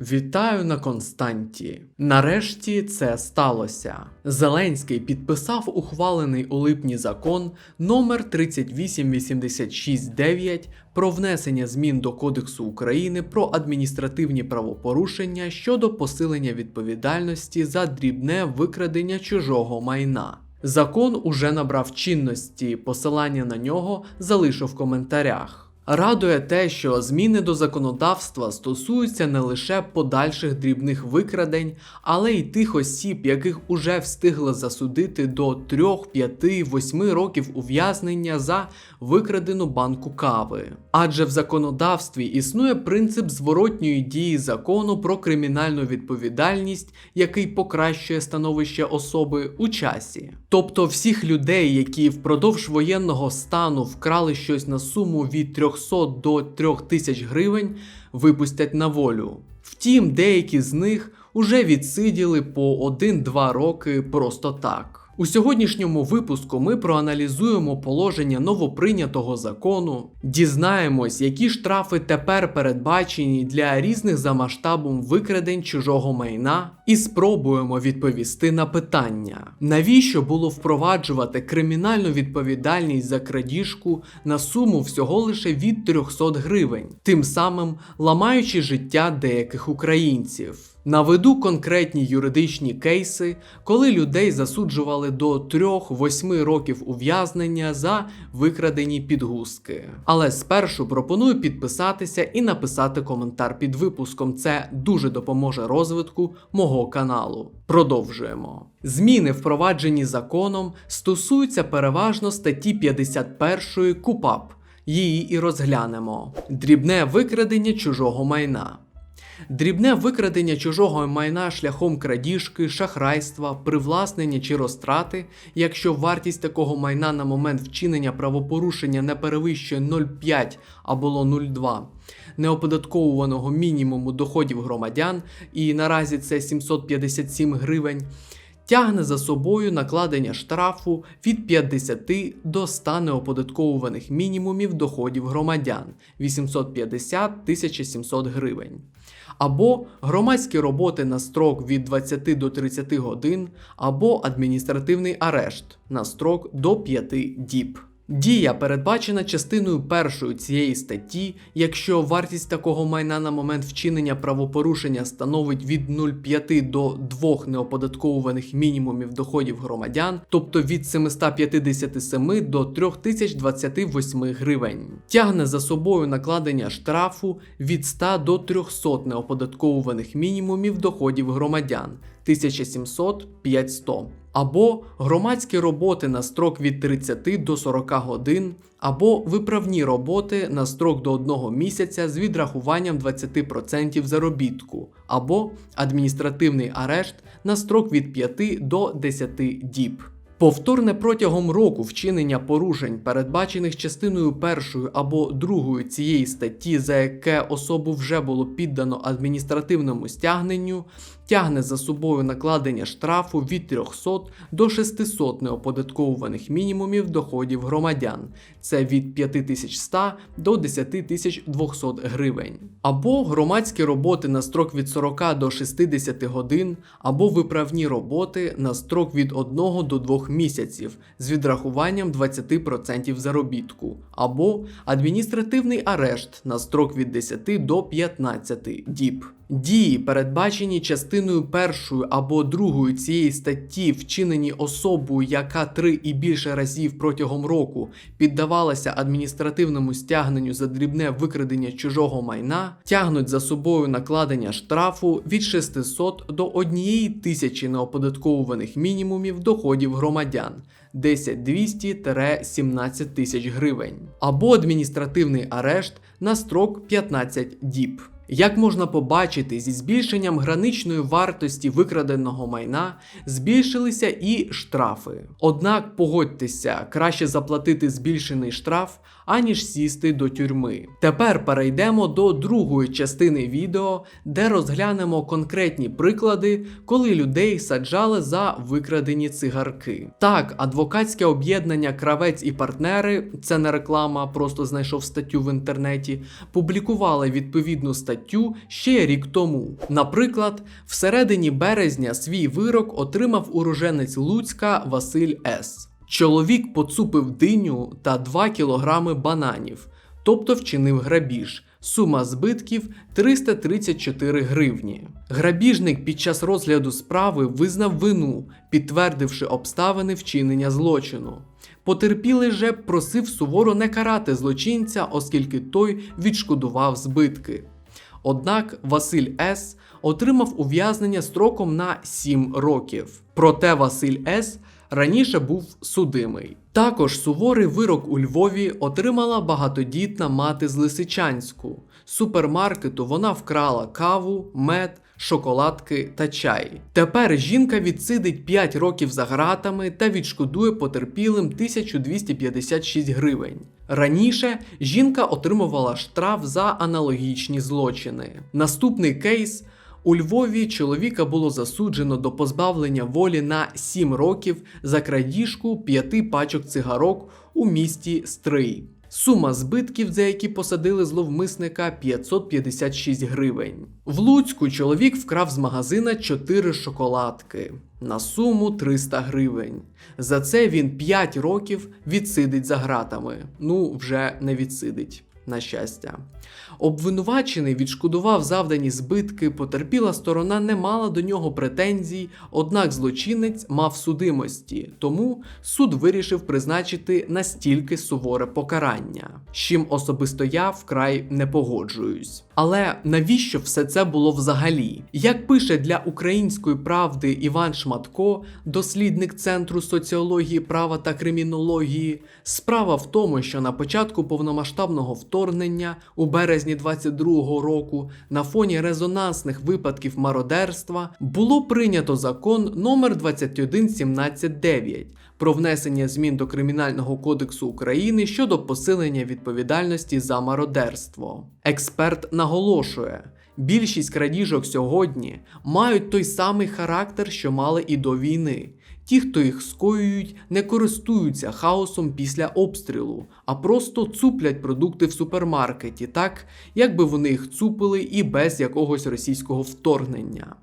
Вітаю на Константі. Нарешті це сталося. Зеленський підписав ухвалений у липні закон номер 38869 про внесення змін до Кодексу України про адміністративні правопорушення щодо посилення відповідальності за дрібне викрадення чужого майна. Закон уже набрав чинності, посилання на нього залишу в коментарях. Радує те, що зміни до законодавства стосуються не лише подальших дрібних викрадень, але й тих осіб, яких уже встигли засудити до 3, 5, 8 років ув'язнення за викрадену банку кави. Адже в законодавстві існує принцип зворотньої дії закону про кримінальну відповідальність, який покращує становище особи у часі. Тобто всіх людей, які впродовж воєнного стану вкрали щось на суму від 300 до 3000 гривень, випустять на волю. Втім, деякі з них уже відсиділи по 1-2 роки просто так. У сьогоднішньому випуску ми проаналізуємо положення новоприйнятого закону, дізнаємось, які штрафи тепер передбачені для різних за масштабом викрадень чужого майна, і спробуємо відповісти на питання, навіщо було впроваджувати кримінальну відповідальність за крадіжку на суму всього лише від 300 гривень, тим самим ламаючи життя деяких українців. Наведу конкретні юридичні кейси, коли людей засуджували до 3-8 років ув'язнення за викрадені підгузки. Але спершу пропоную підписатися і написати коментар під випуском. Це дуже допоможе розвитку мого каналу. Продовжуємо. Зміни, впроваджені законом, стосуються переважно статті 51 КУПАП. Її і розглянемо. Дрібне викрадення чужого майна. Дрібне викрадення чужого майна шляхом крадіжки, шахрайства, привласнення чи розтрати, якщо вартість такого майна на момент вчинення правопорушення не перевищує 0,5 або 0,2 неоподатковуваного мінімуму доходів громадян, і наразі це 757 гривень. Тягне за собою накладення штрафу від 50 до 100 неоподатковуваних мінімумів доходів громадян 850 1700 гривень. Або громадські роботи на строк від 20 до 30 годин, або адміністративний арешт на строк до 5 діб. Дія передбачена частиною першої цієї статті, якщо вартість такого майна на момент вчинення правопорушення становить від 0,5 до 2 неоподатковуваних мінімумів доходів громадян, тобто від 757 до 3028 гривень. Тягне за собою накладення штрафу від 100 до 300 неоподатковуваних мінімумів доходів громадян 1700 500 або громадські роботи на строк від 30 до 40 годин, або виправні роботи на строк до 1 місяця з відрахуванням 20% заробітку, або адміністративний арешт на строк від 5 до 10 діб. Повторне протягом року вчинення порушень, передбачених частиною першою або другою цієї статті, за яке особу вже було піддано адміністративному стягненню, тягне за собою накладення штрафу від 300 до 600 неоподатковуваних мінімумів доходів громадян, це від 5100 до 10200 гривень, або громадські роботи на строк від 40 до 60 годин, або виправні роботи на строк від 1 до 2 місяців з відрахуванням 20% заробітку, або адміністративний арешт на строк від 10 до 15 діб. Дії, передбачені частиною першою або другою цієї статті, вчинені особою, яка три і більше разів протягом року піддавалася адміністративному стягненню за дрібне викрадення чужого майна, тягнуть за собою накладення штрафу від 600 до 1 тисячі неоподатковуваних мінімумів доходів громадян 10 200 17 тисяч гривень, або адміністративний арешт на строк 15 діб. Як можна побачити, зі збільшенням граничної вартості викраденого майна збільшилися і штрафи. Однак погодьтеся, краще заплатити збільшений штраф, аніж сісти до тюрми. Тепер перейдемо до другої частини відео, де розглянемо конкретні приклади, коли людей саджали за викрадені цигарки. Так, адвокатське об'єднання Кравець і партнери, це не реклама, просто знайшов статтю в інтернеті, публікували відповідну статтю статтю ще рік тому. Наприклад, всередині березня свій вирок отримав уроженець Луцька Василь С. Чоловік поцупив диню та 2 кілограми бананів, тобто вчинив грабіж. Сума збитків 334 гривні. Грабіжник під час розгляду справи визнав вину, підтвердивши обставини вчинення злочину. Потерпілий же просив суворо не карати злочинця, оскільки той відшкодував збитки. Однак Василь С. отримав ув'язнення строком на 7 років. Проте Василь С. раніше був судимий. Також суворий вирок у Львові отримала багатодітна мати з Лисичанську. З супермаркету вона вкрала каву, мед, шоколадки та чай. Тепер жінка відсидить 5 років за гратами та відшкодує потерпілим 1256 гривень. Раніше жінка отримувала штраф за аналогічні злочини. Наступний кейс. У Львові чоловіка було засуджено до позбавлення волі на 7 років за крадіжку п'яти пачок цигарок у місті Стрий. Сума збитків, за які посадили зловмисника 556 гривень. В Луцьку чоловік вкрав з магазина 4 шоколадки на суму 300 гривень. За це він 5 років відсидить за гратами. Ну, вже не відсидить. На щастя, обвинувачений відшкодував завдані збитки, потерпіла сторона не мала до нього претензій, однак злочинець мав судимості, тому суд вирішив призначити настільки суворе покарання, з чим особисто я вкрай не погоджуюсь. Але навіщо все це було взагалі? Як пише для української правди Іван Шматко, дослідник Центру соціології права та кримінології, справа в тому, що на початку повномасштабного вторгнення у березні 22-го року на фоні резонансних випадків мародерства було прийнято закон номер 21179 про внесення змін до Кримінального кодексу України щодо посилення відповідальності за мародерство. Експерт наголошує. Більшість крадіжок сьогодні мають той самий характер, що мали і до війни. Ті, хто їх скоюють, не користуються хаосом після обстрілу, а просто цуплять продукти в супермаркеті, так якби вони їх цупили і без якогось російського вторгнення.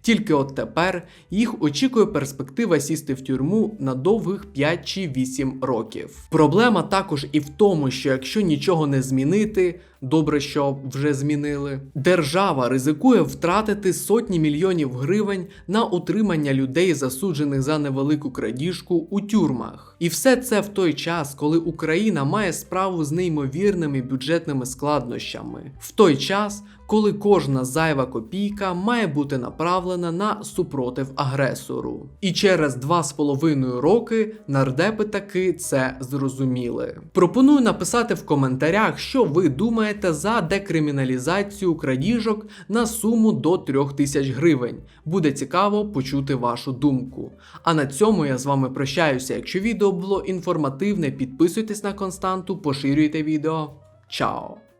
Тільки от тепер їх очікує перспектива сісти в тюрму на довгих 5 чи 8 років. Проблема також і в тому, що якщо нічого не змінити, добре, що вже змінили, держава ризикує втратити сотні мільйонів гривень на утримання людей, засуджених за невелику крадіжку у тюрмах. І все це в той час, коли Україна має справу з неймовірними бюджетними складнощами, в той час, коли кожна зайва копійка має бути направлена на супротив агресору. І через два з половиною роки нардепи таки це зрозуміли. Пропоную написати в коментарях, що ви думаєте за декриміналізацію крадіжок на суму до 3000 гривень. Буде цікаво почути вашу думку. А на цьому я з вами прощаюся. Якщо відео було інформативне, підписуйтесь на константу, поширюйте відео. Чао!